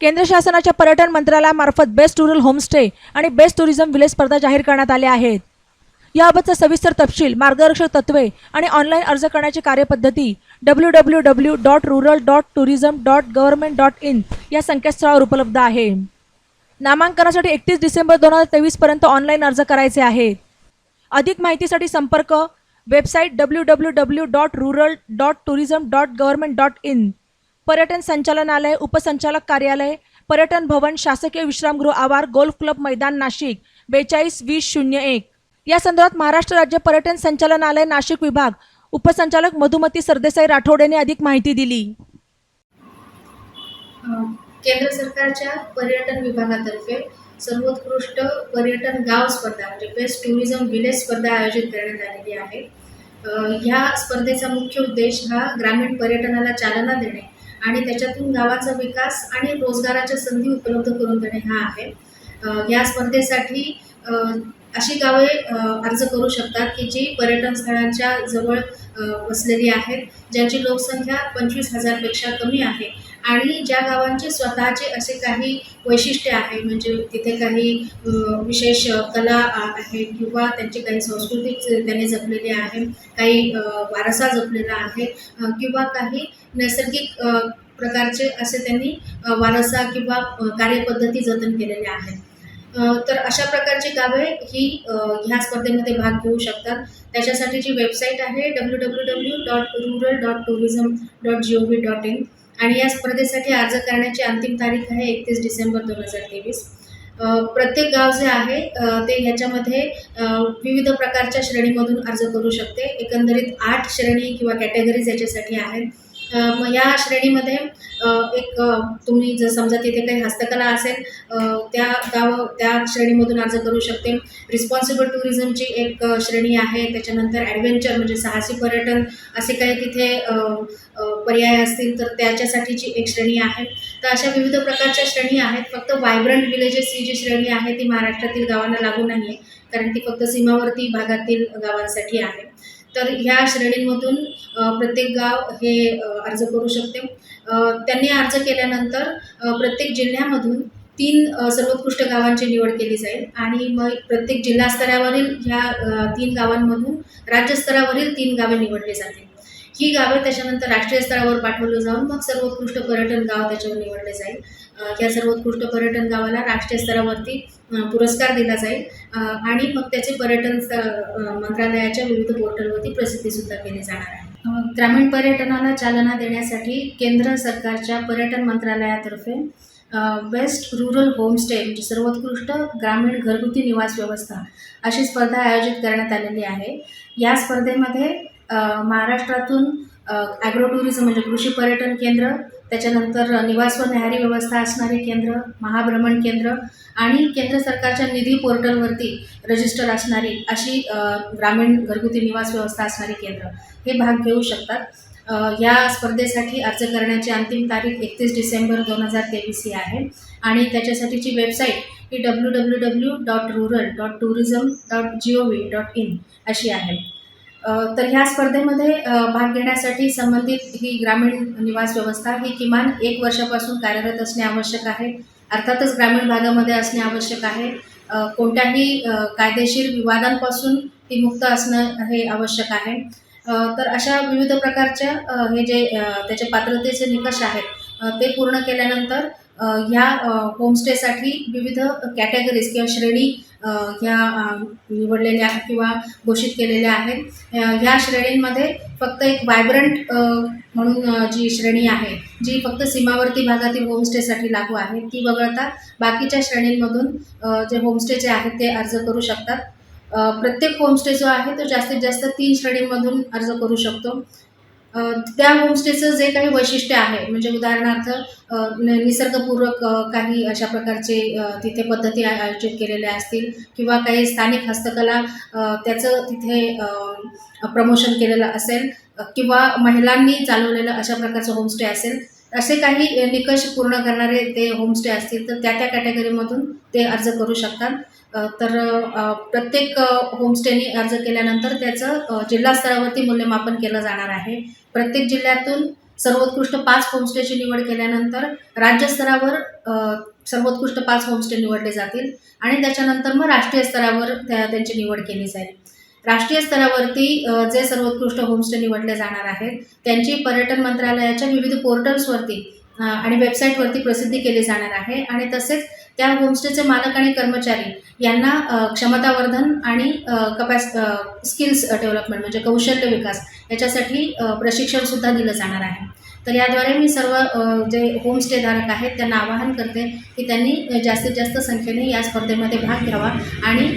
केंद्र शासनाच्या पर्यटन मंत्रालयामार्फत बेस्ट रुरल होमस्टे आणि बेस्ट टुरिझम विलेज स्पर्धा जाहीर करण्यात आल्या आहेत. याबाबतचा सविस्तर तपशील मार्गदर्शक तत्वे आणि ऑनलाईन अर्ज करण्याची कार्यपद्धती W W W dot rural dot tourism dot government dot in या संकेतस्थळावर उपलब्ध आहे. नामांकनासाठी एकतीस डिसेंबर दोन हजार तेवीसपर्यंत ऑनलाईन अर्ज करायचे आहे अधिक माहितीसाठी संपर्क website W W W dot rural dot tourism dot government dot in पर्यटन संचालनालय उपसंचालक कार्यालय पर्यटन भवन शासकीय विश्रामगृह आवार गोल्फ क्लब मैदान नाशिक बेचाळीस वीस शून्य एक. या संदर्भात महाराष्ट्र राज्य पर्यटन संचालनालय नाशिक विभाग उपसंचालक मधुमती सरदेसाई राठोड यांनी अधिक माहिती दिली. केंद्र सरकारच्या पर्यटन विभागातर्फे सर्वोत्कृष्ट पर्यटन गाव स्पर्धा म्हणजे बेस्ट टुरिझम विलेज स्पर्धा आयोजित करण्यात आलेली आहे. ह्या स्पर्धेचा मुख्य उद्देश हा ग्रामीण पर्यटनाला चालना देणे आणि त्याच्यातून गावाचा विकास आणि रोजगाराच्या संधी उपलब्ध करून देणे हा आहे. या स्पर्धेसाठी अशी गावे अर्ज करू शकतात की जी पर्यटन स्थळांच्या जवळ वसलेली आहेत ज्यांची लोकसंख्या पंचवीस हजारपेक्षा कमी आहे. आणि ज्या गावांचे स्वतःचे असे काही वैशिष्ट्य आहे म्हणजे तिथे काही विशेष कला आहे किंवा त्यांची काही सांस्कृतिक त्यांनी जपलेली आहे काही वारसा जपलेला आहे किंवा काही नैसर्गिक प्रकारचे असे त्यांनी वारसा किंवा कार्यपद्धती जतन केलेल्या आहेत. तर अशा प्रकारची गावे ही ह्या स्पर्धेमध्ये भाग घेऊ शकतात. त्याच्यासाठी जी वेबसाईट आहे W W W dot rural dot tourism dot G O V dot in आणि या स्पर्धेसाठी अर्ज करण्याची अंतिम तारीख आहे एकतीस डिसेंबर दोन हजार तेवीस. प्रत्येक गाव जे आहे ते ह्याच्यामध्ये विविध प्रकारच्या श्रेणीमधून अर्ज करू शकते. एकंदरीत आठ श्रेणी किंवा कॅटेगरीज याच्यासाठी आहेत. या श्रेणीमध्ये एक तुम्ही जर समजा तिथे काही हस्तकला असेल त्या गाव त्या श्रेणीमधून अर्ज करू शकते. रिस्पॉन्सिबल टुरिझमची एक श्रेणी आहे. त्याच्यानंतर ॲडव्हेंचर म्हणजे साहसी पर्यटन असे काही तिथे पर्याय असतील तर त्याच्यासाठीची एक श्रेणी आहे. तर अशा विविध प्रकारच्या श्रेणी आहेत. फक्त वायब्रंट विलेजेस ही जी श्रेणी आहे ती महाराष्ट्रातील गावांना लागू नाही आहे कारण ती फक्त सीमावर्ती भागातील गावांसाठी आहे. तर ह्या श्रेणींमधून प्रत्येक गाव हे अर्ज करू शकते. त्यांनी अर्ज केल्यानंतर प्रत्येक जिल्ह्यामधून तीन सर्वोत्कृष्ट गावांची निवड केली जाईल आणि मग प्रत्येक जिल्हा स्तरावरील ह्या तीन गावांमधून राज्यस्तरावरील तीन गावे निवडली जातील. ही गावे त्याच्यानंतर राष्ट्रीय स्तरावर पाठवलं जाऊन मग सर्वोत्कृष्ट पर्यटन गाव त्याच्यावर निवडले जाईल. या सर्वोत्कृष्ट पर्यटन गावाला राष्ट्रीय स्तरावरती पुरस्कार दिला जाईल. आणि मग त्याचे पर्यटन मंत्रालयाच्या विविध पोर्टलवरती प्रसिद्धीसुद्धा केली जाणार आहे. ग्रामीण पर्यटनाला चालना देण्यासाठी केंद्र सरकारच्या पर्यटन मंत्रालयातर्फे बेस्ट रुरल होमस्टे म्हणजे सर्वोत्कृष्ट ग्रामीण घरगुती निवास व्यवस्था अशी स्पर्धा आयोजित करण्यात आलेली आहे. या स्पर्धेमध्ये महाराष्ट्रातून ॲग्रो टुरिझम म्हणजे कृषी पर्यटन केंद्र त्याच्यानंतर निवास व न्याहारी व्यवस्था असणारे केंद्र महाभ्रमण केंद्र आणि केंद्र सरकारच्या निधी पोर्टलवरती रजिस्टर असणारी अशी ग्रामीण घरगुती निवास व्यवस्था असणारी केंद्र हे भाग घेऊ शकतात. या स्पर्धेसाठी अर्ज करण्याची अंतिम तारीख एकतीस डिसेंबर दोन हजार तेवीस ही आहे आणि त्याच्यासाठीची website he W W W dot rural dot tourism dot G O V dot in अशी आहे. तर ह्या स्पर्धेमध्ये भाग घेण्यासाठी संबंधित ही ग्रामीण निवास व्यवस्था ही किमान एक वर्षापासून कार्यरत असणे आवश्यक आहे. अर्थातच ग्रामीण भागामध्ये असणे आवश्यक आहे. कोणत्याही कायदेशीर विवादांपासून ती मुक्त असणं हे आवश्यक आहे. तर अशा विविध प्रकारच्या हे जे त्याचे पात्रतेचे निकष आहेत ते पूर्ण केल्यानंतर ह्या होमस्टेसाठी विविध कॅटेगरीज किंवा श्रेणी ह्या निवडलेल्या किंवा घोषित केलेल्या आहेत. ह्या श्रेणींमध्ये फक्त एक वायब्रंट म्हणून जी श्रेणी आहे जी फक्त सीमावर्ती भागातील होमस्टेसाठी लागू आहे ती वगळता बाकीच्या श्रेणींमधून जे होमस्टे जे आहेत ते अर्ज करू शकतात. प्रत्येक होमस्टे जो आहे तो जास्तीत जास्त तीन श्रेणींमधून अर्ज करू शकतो. त्या होमस्टेचं जे काही वैशिष्ट्य आहे म्हणजे उदाहरणार्थ निसर्गपूर्वक निसर्गपूरक काही अशा प्रकारचे तिथे पद्धती आयोजित केलेल्या असतील किंवा काही स्थानिक हस्तकला त्याचं तिथे प्रमोशन केलेलं असेल किंवा महिलांनी चालवलेलं अशा प्रकारचं होमस्टे असेल असे काही निकष पूर्ण करणारे ते होमस्टे असतील तर त्या त्या कॅटेगरीमधून ते अर्ज करू शकतात. तर प्रत्येक होमस्टेनी अर्ज केल्यानंतर त्याचं जिल्हास्तरावरती जिल्हा स्तरावरती मूल्यमापन केलं जाणार आहे. प्रत्येक जिल्ह्यातून सर्वोत्कृष्ट पाच होमस्टेची निवड केल्यानंतर राज्यस्तरावर सर्वोत्कृष्ट पाच होमस्टे निवडले जातील आणि त्याच्यानंतर मग राष्ट्रीय स्तरावर त्या त्यांची निवड केली जाईल. राष्ट्रीय स्तरावरती जे सर्वोत्कृष्ट होमस्टे निवडले जाणार आहेत त्यांची पर्यटन मंत्रालयाच्या विविध पोर्टल्सवरती आणि वेबसाईटवरती प्रसिद्धी केली जाणार आहे आणि तसेच त्या होमस्टेचे मालक आणि कर्मचारी यांना क्षमतावर्धन आणि कपॅस स्किल्स डेव्हलपमेंट म्हणजे कौशल्य विकास याच्यासाठी प्रशिक्षणसुद्धा दिलं जाणार आहे. तर याद्वारे मी सर्व जे होमस्टेधारक आहेत त्यांना आवाहन करते की त्यांनी जास्तीत जास्त संख्येने या स्पर्धेमध्ये भाग घ्यावा आणि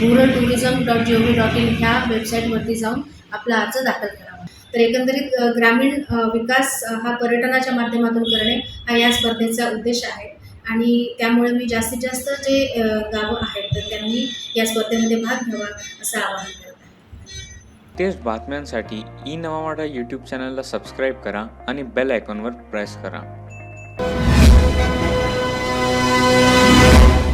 rural tourism dot G O V dot in ह्या वेबसाईटवरती जाऊन आपला अर्ज दाखल करावा. तर एकंदरीत ग्रामीण विकास हा पर्यटनाच्या माध्यमातून करणे हा या स्पर्धेचा उद्देश आहे. आणि त्यामुळे मी जास्तीत जास्त जे गावं आहेत तर त्यांनी या स्पर्धेमध्ये भाग घ्यावा असं आवाहन करत आहे. तेच बातम्यांसाठी ई नवा यूट्यूब चॅनलला सबस्क्राईब करा आणि बेल आयकॉनवर प्रेस करा.